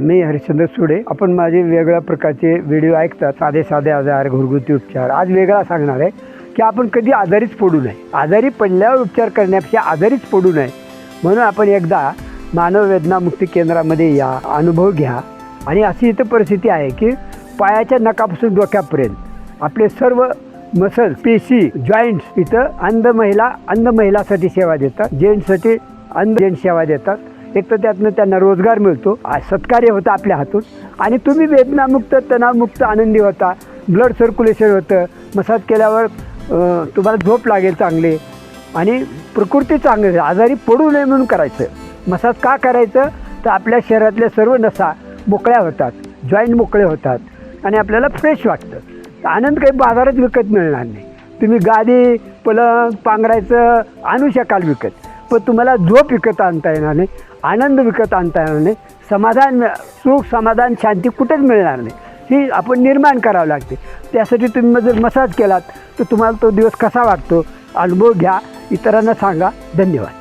मी हरिश्चंद्र सुडे. आपण माझे वेगळ्या प्रकारचे व्हिडिओ ऐकतात. साधे साधे आजार घरगुती उपचार. आज वेगळा सांगणार आहे की आपण कधी आजारीच पडू नये. आजारी पडल्यावर उपचार करण्यापेक्षा आजारीच पडू नये. म्हणून आपण एकदा मानव वेदना मुक्ती केंद्रामध्ये या. अनुभव घ्या. आणि अशी इथं परिस्थिती आहे की पायाच्या नकापासून डोक्यापर्यंत आपले सर्व मसल पेशी जॉईंट्स इथं अंध महिला अंध महिलासाठी सेवा देतात. जेंट्ससाठी अंध जेंट्स सेवा देतात. एक तर त्यातनं त्यांना रोजगार मिळतो. सत्कार्य होतं आपल्या हातून. आणि तुम्ही वेदनामुक्त तणावमुक्त आनंदी होता. ब्लड सर्क्युलेशन होतं. मसाज केल्यावर तुम्हाला झोप लागेल चांगली. आणि प्रकृती चांगली. आजारी पडू नये म्हणून करायचं. मसाज का करायचं? तर आपल्या शरीरातल्या सर्व नसा मोकळ्या होतात. जॉईंट मोकळे होतात. आणि आपल्याला फ्रेश वाटतं. आनंद काही बाजारात विकत मिळणार नाही. तुम्ही गादी पलंग पांघरायचं आणू शकाल विकत. पण तुम्हाला झोप विकत आणता येणार नाही आनंद विकत आणता येणार नाही समाधान सुख समाधान शांती कुठेच मिळणार नाही. ही आपण निर्माण करावं लागते. त्यासाठी तुम्ही जर मसाज केलात तर तुम्हाला तो दिवस कसा वाटतो? अनुभव घ्या. इतरांना सांगा. धन्यवाद.